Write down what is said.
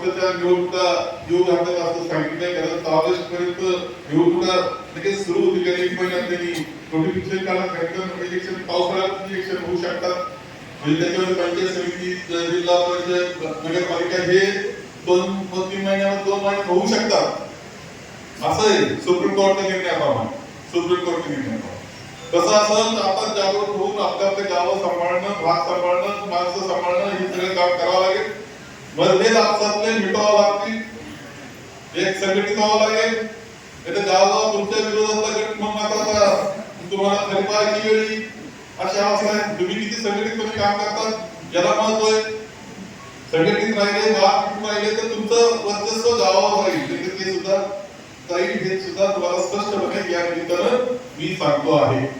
स्थानिक स्वराज्य निवडणुका येऊ घालतात असं सांगितलंय. कारण ऑगस्ट पर्यंत निवडणुका लगेच सुरू होती कारण एक महिन्यात त्यांनी नोटिफिकेशन काढा कारण इलेक्शन पावसाळ्यात इलेक्शन होऊ शकतात. म्हणजे त्याच्यामध्ये पंचायत समिती जिल्हा परिषद नगरपालिका हे दोन तीन महिन्यामध्ये दोन महिने होऊ शकतात. असं आहे. सुप्रीम कोर्टच्या निर्णयाप्रमाणे सुप्रीम कोर्टच्या निर्णयाप्रमाणे तसं असं आपण जागरूक होऊन आपल्या आपल्या गावं सांभाळणं भाग सांभाळणं माणसं सांभाळणं हे सगळं काम करावं लागेल. मतभेद आपसातले मिटवावं लागतील. एक संघटित व्हावं लागेल. नाही तर तुमच्या विरोधातला गट मग मात्र आता तुम्हाला खरीपाची वेळी अशी अवस्था आहे तुम्ही किती संघटितपणे काम करतात याला महत्त्व आहे. संघटित राहिले भाग राहिले तर तुमचं वर्चस्व गावावर राहील. ते सुद्धा काही हे सुद्धा तुम्हाला स्पष्टपणे या निमित्तानं मी सांगतो आहे.